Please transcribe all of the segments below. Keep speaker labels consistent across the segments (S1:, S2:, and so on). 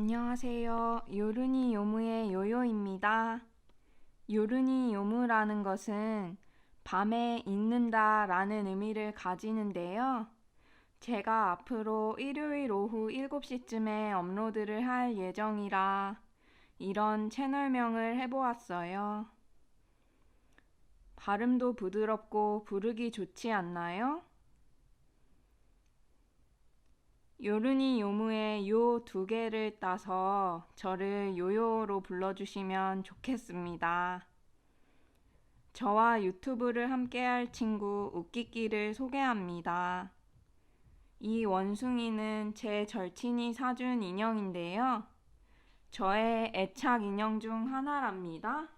S1: 안녕하세요. 요르니 요무의 요요입니다. 요르니 요무라는 것은 밤에 읽는다 라는 의미를 가지는데요. 제가 앞으로 일요일 오후 7시쯤에 업로드를 할 예정이라 이런 채널명을 해보았어요. 발음도 부드럽고 부르기 좋지 않나요? 요르니 요무의 요 두 개를 따서 저를 요요로 불러주시면 좋겠습니다. 저와 유튜브를 함께할 친구 웃기끼를 소개합니다. 이 원숭이는 제 절친이 사준 인형인데요. 저의 애착 인형 중 하나랍니다.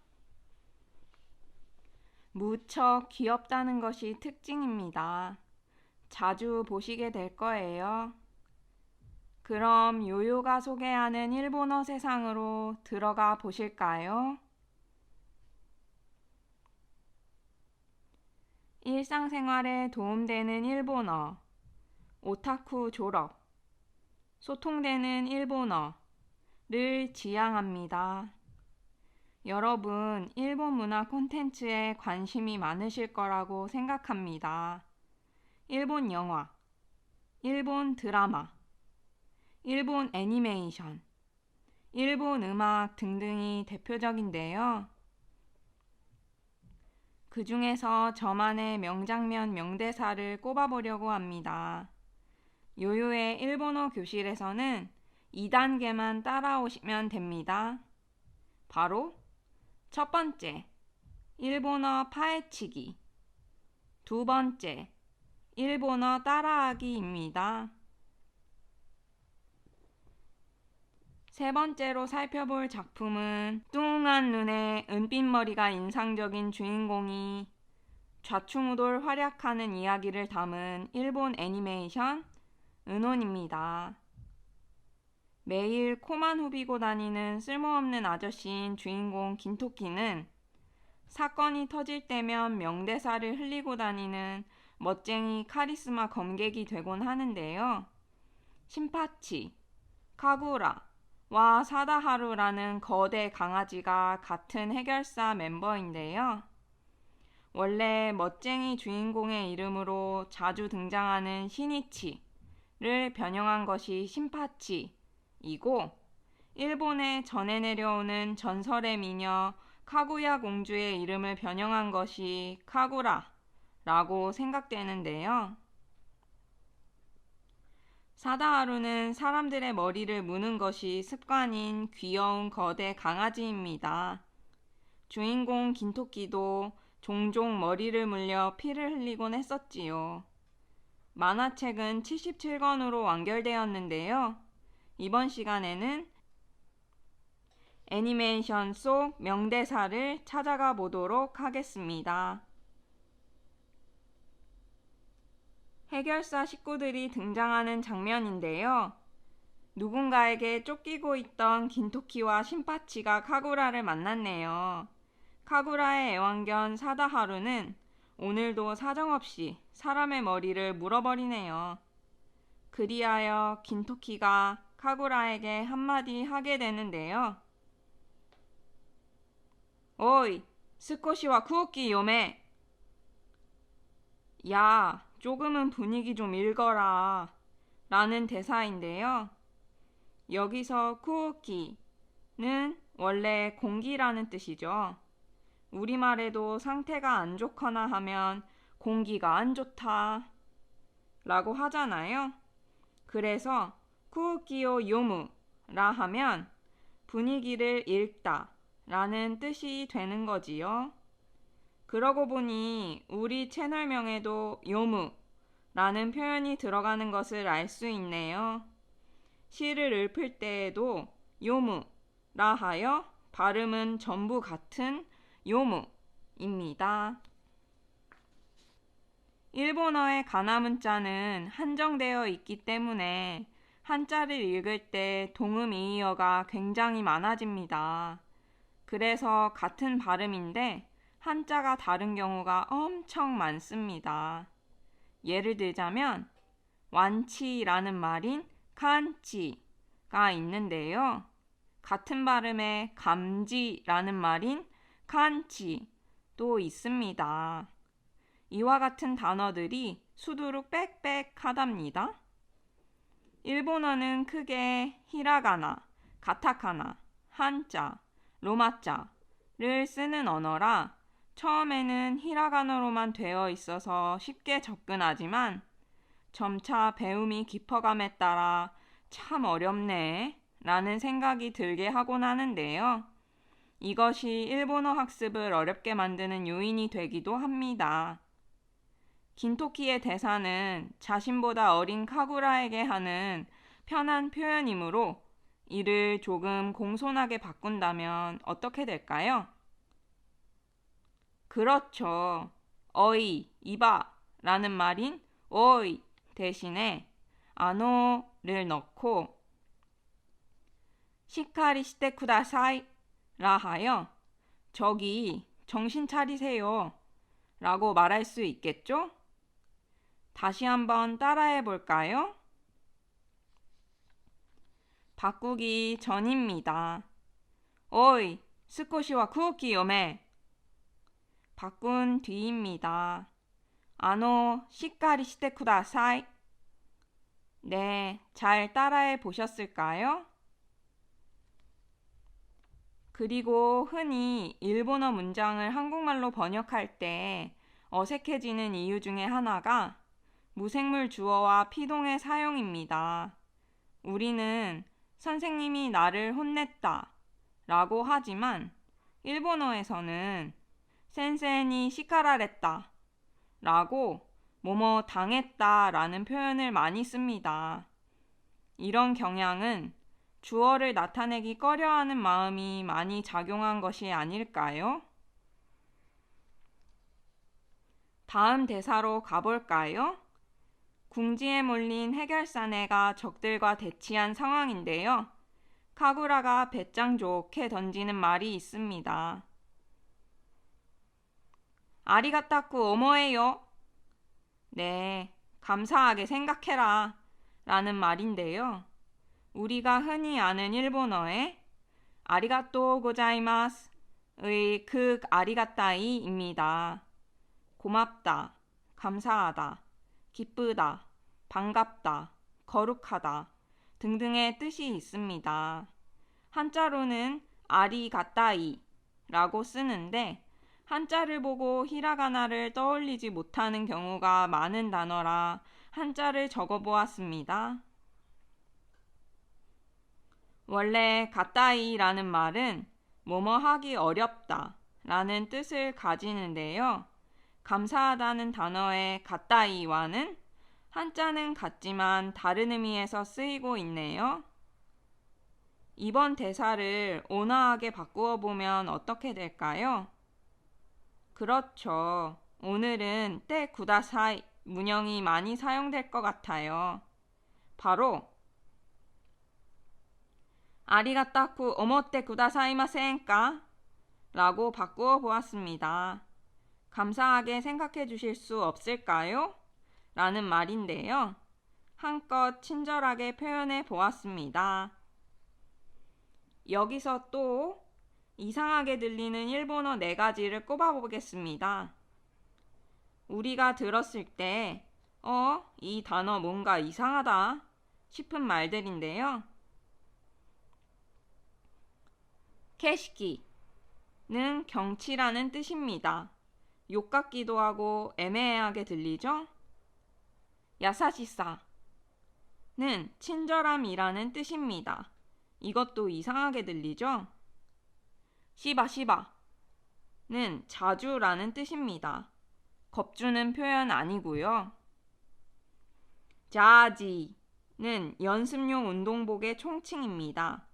S1: 무척 귀엽다는 것이 특징입니다. 자주 보시게 될 거예요. 그럼 요요가 소개하는 일본어 세상으로 들어가 보실까요? 일상생활에 도움되는 일본어, 오타쿠 졸업, 소통되는 일본어를 지향합니다. 여러분, 일본 문화 콘텐츠에 관심이 많으실 거라고 생각합니다. 일본 영화, 일본 드라마, 일본 애니메이션, 일본 음악 등등이 대표적인데요. 그 중에서 저만의 명장면 명대사를 꼽아보려고 합니다. 요요의 일본어 교실에서는 2단계만 따라오시면 됩니다. 바로 첫 번째, 일본어 파헤치기. 두 번째, 일본어 따라하기입니다. 세 번째로 살펴볼 작품은 뚱한 눈에 은빛 머리가 인상적인 주인공이 좌충우돌 활약하는 이야기를 담은 일본 애니메이션 은혼입니다. 매일 코만 후비고 다니는 쓸모없는 아저씨인 주인공 긴토끼는 사건이 터질 때면 명대사를 흘리고 다니는 멋쟁이 카리스마 검객이 되곤 하는데요. 신파치, 카구라, 와 사다하루라는 거대 강아지가 같은 해결사 멤버인데요. 원래 멋쟁이 주인공의 이름으로 자주 등장하는 시니치를 변형한 것이 신파치이고 일본에 전해 내려오는 전설의 미녀 카구야 공주의 이름을 변형한 것이 카구라라고 생각되는데요. 사다하루는 사람들의 머리를 무는 것이 습관인 귀여운 거대 강아지입니다. 주인공 긴토끼도 종종 머리를 물려 피를 흘리곤 했었지요. 만화책은 77권으로 완결되었는데요. 이번 시간에는 애니메이션 속 명대사를 찾아가 보도록 하겠습니다. 해결사 식구들이 등장하는 장면인데요. 누군가에게 쫓기고 있던 긴토키와 신파치가 카구라를 만났네요. 카구라의 애완견 사다하루는 오늘도 사정없이 사람의 머리를 물어버리네요. 그리하여 긴토키가 카구라에게 한마디 하게 되는데요. 오이, 스코시와 쿠오키 요메. 야, 조금은 분위기 좀 읽어라. 라는 대사인데요. 여기서 쿠오키는 원래 공기라는 뜻이죠. 우리말에도 상태가 안 좋거나 하면 공기가 안 좋다. 라고 하잖아요. 그래서 쿠오키오 요무라 하면 분위기를 읽다 라는 뜻이 되는 거지요. 그러고 보니 우리 채널명에도 요무 라는 표현이 들어가는 것을 알 수 있네요. 시를 읊을 때에도 요무라 하여 발음은 전부 같은 요무입니다. 일본어의 가나 문자는 한정되어 있기 때문에 한자를 읽을 때 동음 이의어가 굉장히 많아집니다. 그래서 같은 발음인데 한자가 다른 경우가 엄청 많습니다. 예를 들자면 완치라는 말인 칸치가 가 있는데요. 같은 발음의 감지라는 말인 칸치도 있습니다. 이와 같은 단어들이 수두룩 빽빽하답니다. 일본어는 크게 히라가나, 가타카나, 한자, 로마자를 쓰는 언어라 처음에는 히라가나로만 되어 있어서 쉽게 접근하지만 점차 배움이 깊어감에 따라 참 어렵네 라는 생각이 들게 하곤 하는데요. 이것이 일본어 학습을 어렵게 만드는 요인이 되기도 합니다. 긴토키의 대사는 자신보다 어린 카구라에게 하는 편한 표현이므로 이를 조금 공손하게 바꾼다면 어떻게 될까요? 그렇죠. 어이, 이봐 라는 말인 어이 대신에 아노를 넣고 시카리 시테 쿠다사이 라 하여 저기 정신 차리세요 라고 말할 수 있겠죠? 다시 한번 따라해 볼까요? 바꾸기 전입니다. 오이, 스코시와 쿠오키 요메. 바꾼 뒤입니다. 아노, 시카리 시테 쿠다사이. 네, 잘 따라해 보셨을까요? 그리고 흔히 일본어 문장을 한국말로 번역할 때 어색해지는 이유 중에 하나가 무생물 주어와 피동의 사용입니다. 우리는 선생님이 나를 혼냈다 라고 하지만 일본어에서는 센세니 시카라랬다 라고 뭐뭐 당했다 라는 표현을 많이 씁니다. 이런 경향은 주어를 나타내기 꺼려하는 마음이 많이 작용한 것이 아닐까요? 다음 대사로 가볼까요? 궁지에 몰린 해결사내가 적들과 대치한 상황인데요. 카구라가 배짱 좋게 던지는 말이 있습니다. 아리가타쿠 오모에요. 네, 감사하게 생각해라. 라는 말인데요. 우리가 흔히 아는 일본어의 아리가또 고자이마스의 그 아리가따이입니다. 고맙다, 감사하다, 기쁘다, 반갑다, 거룩하다 등등의 뜻이 있습니다. 한자로는 아리가따이라고 쓰는데 한자를 보고 히라가나를 떠올리지 못하는 경우가 많은 단어라 한자를 적어 보았습니다. 원래 가따이라는 말은 뭐뭐 하기 어렵다 라는 뜻을 가지는데요. 감사하다는 단어의 가따이와는 한자는 같지만 다른 의미에서 쓰이고 있네요. 이번 대사를 온화하게 바꾸어 보면 어떻게 될까요? 그렇죠. 오늘은 때 구다사이 문형이 많이 사용될 것 같아요. 바로 아리가타쿠 오모테 구다사이마센까? 라고 바꾸어 보았습니다. 감사하게 생각해 주실 수 없을까요? 라는 말인데요. 한껏 친절하게 표현해 보았습니다. 여기서 또 이상하게 들리는 일본어 네 가지를 꼽아 보겠습니다. 우리가 들었을 때, 어, 이 단어 뭔가 이상하다 싶은 말들인데요. 캐시키는 경치라는 뜻입니다. 욕 같기도 하고 애매하게 들리죠? 야사시사는 친절함이라는 뜻입니다. 이것도 이상하게 들리죠? 시바시바는 자주라는 뜻입니다. 겁주는 표현 아니고요. 자지는 연습용 운동복의 총칭입니다.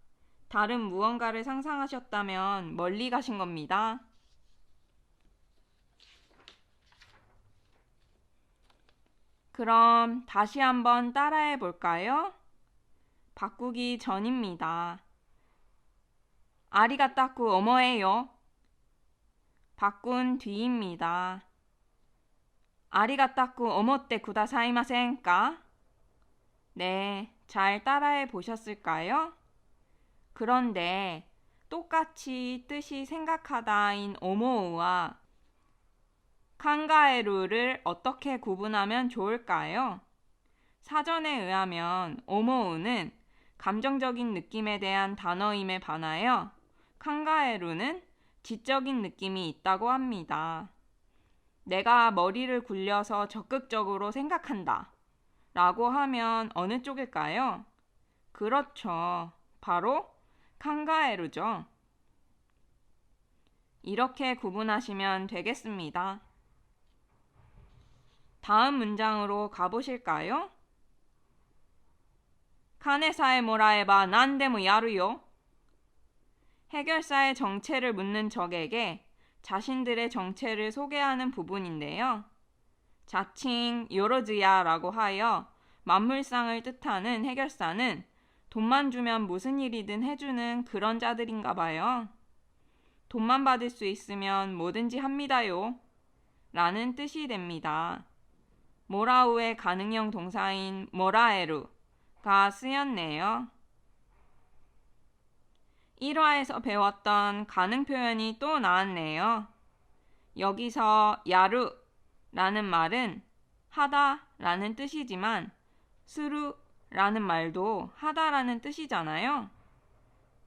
S1: 다른 무언가를 상상하셨다면 멀리 가신 겁니다. 그럼 다시 한번 따라해 볼까요? 바꾸기 전입니다. 아리가따쿠 어머에요. 바꾼 뒤입니다. 아리가따쿠 어머때 구다사이마센까? 네, 잘 따라해 보셨을까요? 그런데 똑같이 뜻이 생각하다인 오모우와 칸가에루를 어떻게 구분하면 좋을까요? 사전에 의하면 오모우는 감정적인 느낌에 대한 단어임에 반하여 칸가에루는 지적인 느낌이 있다고 합니다. 내가 머리를 굴려서 적극적으로 생각한다. 라고 하면 어느 쪽일까요? 그렇죠. 바로 칸가에루죠. 이렇게 구분하시면 되겠습니다. 다음 문장으로 가보실까요? 카네사에 뭐라해봐 난데모 야루요. 해결사의 정체를 묻는 적에게 자신들의 정체를 소개하는 부분인데요. 자칭 요로즈야라고 하여 만물상을 뜻하는 해결사는 돈만 주면 무슨 일이든 해주는 그런 자들인가 봐요. 돈만 받을 수 있으면 뭐든지 합니다요. 라는 뜻이 됩니다. 모라우의 가능형 동사인 모라에루가 쓰였네요. 1화에서 배웠던 가능 표현이 또 나왔네요. 여기서 야루라는 말은 하다라는 뜻이지만 스루라는 말도 하다라는 뜻이잖아요.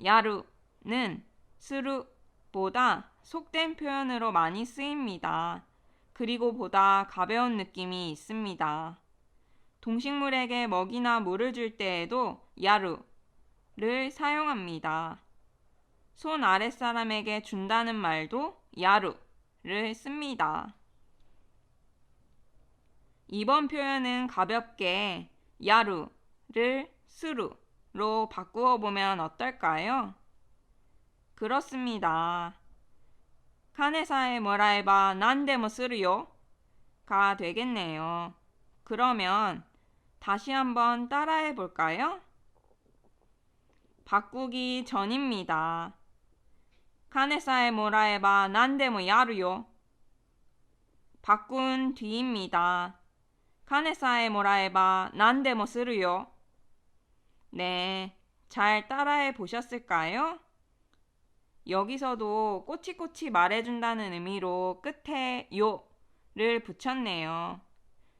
S1: 야루는 스루보다 속된 표현으로 많이 쓰입니다. 그리고 보다 가벼운 느낌이 있습니다. 동식물에게 먹이나 물을 줄 때에도 야루를 사용합니다. 손 아랫사람에게 준다는 말도 야루를 씁니다. 이번 표현은 가볍게 야루를 스루로 바꾸어 보면 어떨까요? 그렇습니다. 카네사에 뭐라해봐 난데모 쓰르요가 되겠네요. 그러면 다시 한번 따라해 볼까요? 바꾸기 전입니다. 카네사에 뭐라해봐 난데모 야루요. 바꾼 뒤입니다. 카네 사에 뭐라해봐 난데모 쓰르요. 네, 잘 따라해 보셨을까요? 여기서도 꼬치꼬치 말해준다는 의미로 끝에 요를 붙였네요.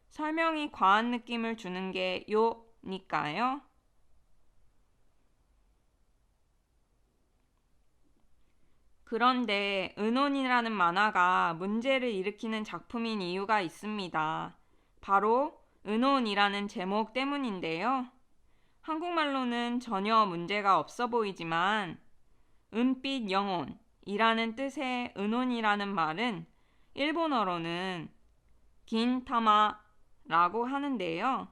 S1: 설명이 과한 느낌을 주는 게 요니까요. 그런데 은혼이라는 만화가 문제를 일으키는 작품인 이유가 있습니다. 바로 은혼이라는 제목 때문인데요. 한국말로는 전혀 문제가 없어 보이지만 은빛 영혼이라는 뜻의 은혼이라는 말은 일본어로는 긴타마라고 하는데요.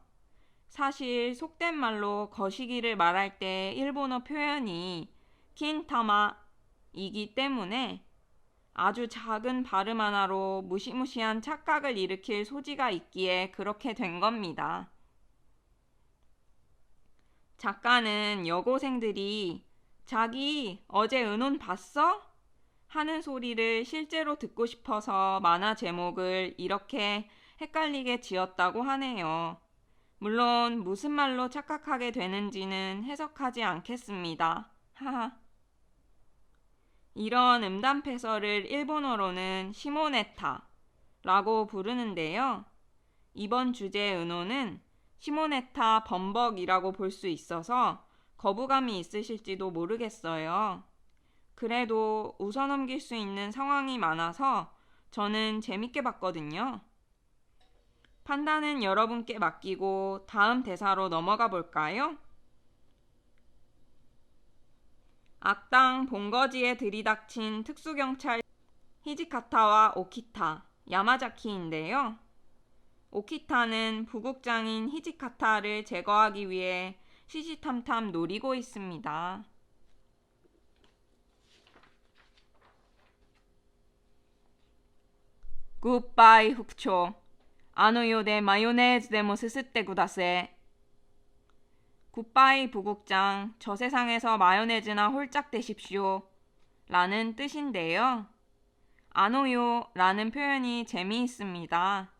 S1: 사실 속된 말로 거시기를 말할 때 일본어 표현이 긴타마 이기 때문에 아주 작은 발음 하나로 무시무시한 착각을 일으킬 소지가 있기에 그렇게 된 겁니다. 작가는 여고생들이 자기 어제 은혼 봤어? 하는 소리를 실제로 듣고 싶어서 만화 제목을 이렇게 헷갈리게 지었다고 하네요. 물론 무슨 말로 착각하게 되는지는 해석하지 않겠습니다. 하하. 이런 음담패설을 일본어로는 시모네타라고 부르는데요. 이번 주제의 은호는 시모네타 범벅이라고 볼 수 있어서 거부감이 있으실지도 모르겠어요. 그래도 웃어 넘길 수 있는 상황이 많아서 저는 재밌게 봤거든요. 판단은 여러분께 맡기고 다음 대사로 넘어가 볼까요? 악당 본거지에 들이닥친 특수경찰 히지카타와 오키타, 야마자키인데요. 오키타는 부국장인 히지카타를 제거하기 위해 시시탐탐 노리고 있습니다. 굿바이 흑초. 아노요데 마요네즈 데모 스스테 구다세. 굿바이 부국장, 저 세상에서 마요네즈나 홀짝 되십시오. 라는 뜻인데요. 아노요 라는 표현이 재미있습니다.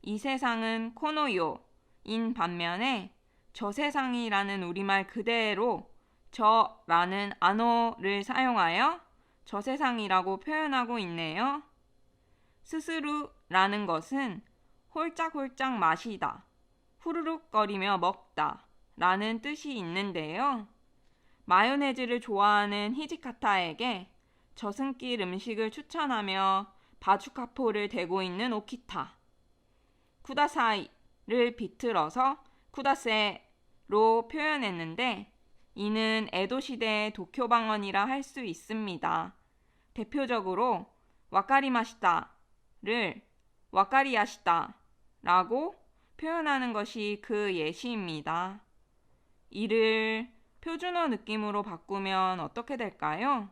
S1: 이 세상은 코노요 인 반면에 저 세상이라는 우리말 그대로 저 라는 안어를 사용하여 저 세상이라고 표현하고 있네요. 스스루 라는 것은 홀짝홀짝 마시다, 후루룩거리며 먹다 라는 뜻이 있는데요. 마요네즈를 좋아하는 히지카타에게 저승길 음식을 추천하며 바주카포를 대고 있는 오키타. 쿠다사이를 비틀어서 쿠다세로 표현했는데 이는 에도 시대의 도쿄 방언이라 할 수 있습니다. 대표적으로 와카리마시다를 와카리야시다라고 표현하는 것이 그 예시입니다. 이를 표준어 느낌으로 바꾸면 어떻게 될까요?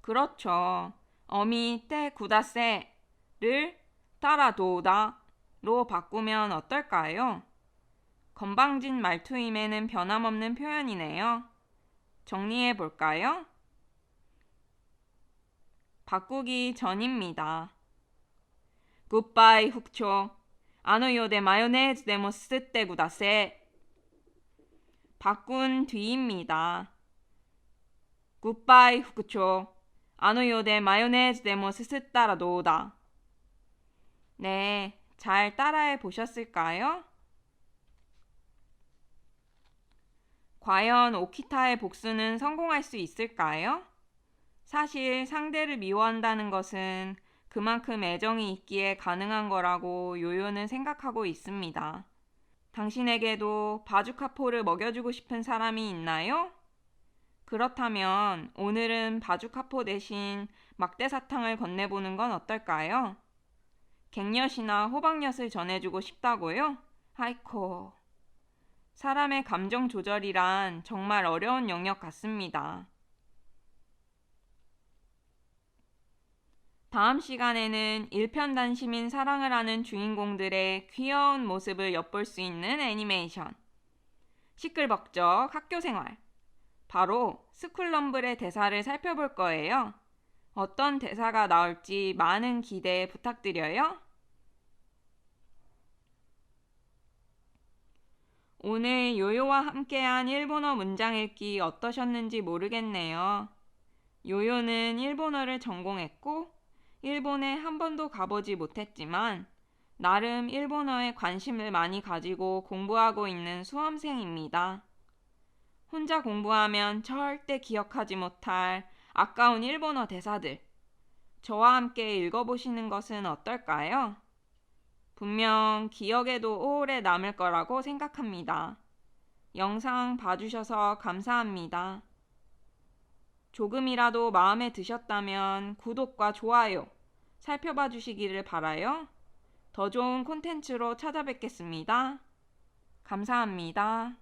S1: 그렇죠. 어미 때 구다세를 따라 도다로 바꾸면 어떨까요? 건방진 말투임에는 변함없는 표현이네요. 정리해 볼까요? 바꾸기 전입니다. 굿바이 훅초. 아노요데 마요네즈 데모 쓰떼 구다세. 바꾼 뒤입니다. 굿바이 훅초. 아노요데 마요네즈 데모 스스따라 노다. 네, 잘 따라해 보셨을까요? 과연 오키타의 복수는 성공할 수 있을까요? 사실 상대를 미워한다는 것은 그만큼 애정이 있기에 가능한 거라고 요요는 생각하고 있습니다. 당신에게도 바주카포를 먹여주고 싶은 사람이 있나요? 그렇다면 오늘은 바주카포 대신 막대사탕을 건네보는 건 어떨까요? 갱엿이나 호박엿을 전해주고 싶다고요? 하이코. 사람의 감정 조절이란 정말 어려운 영역 같습니다. 다음 시간에는 일편단심인 사랑을 하는 주인공들의 귀여운 모습을 엿볼 수 있는 애니메이션. 시끌벅적 학교 생활. 바로 스쿨럼블의 대사를 살펴볼 거예요. 어떤 대사가 나올지 많은 기대 부탁드려요. 오늘 요요와 함께한 일본어 문장 읽기 어떠셨는지 모르겠네요. 요요는 일본어를 전공했고, 일본에 한 번도 가보지 못했지만, 나름 일본어에 관심을 많이 가지고 공부하고 있는 수험생입니다. 혼자 공부하면 절대 기억하지 못할 아까운 일본어 대사들. 저와 함께 읽어보시는 것은 어떨까요? 분명 기억에도 오래 남을 거라고 생각합니다. 영상 봐주셔서 감사합니다. 조금이라도 마음에 드셨다면 구독과 좋아요 살펴봐 주시기를 바라요. 더 좋은 콘텐츠로 찾아뵙겠습니다. 감사합니다.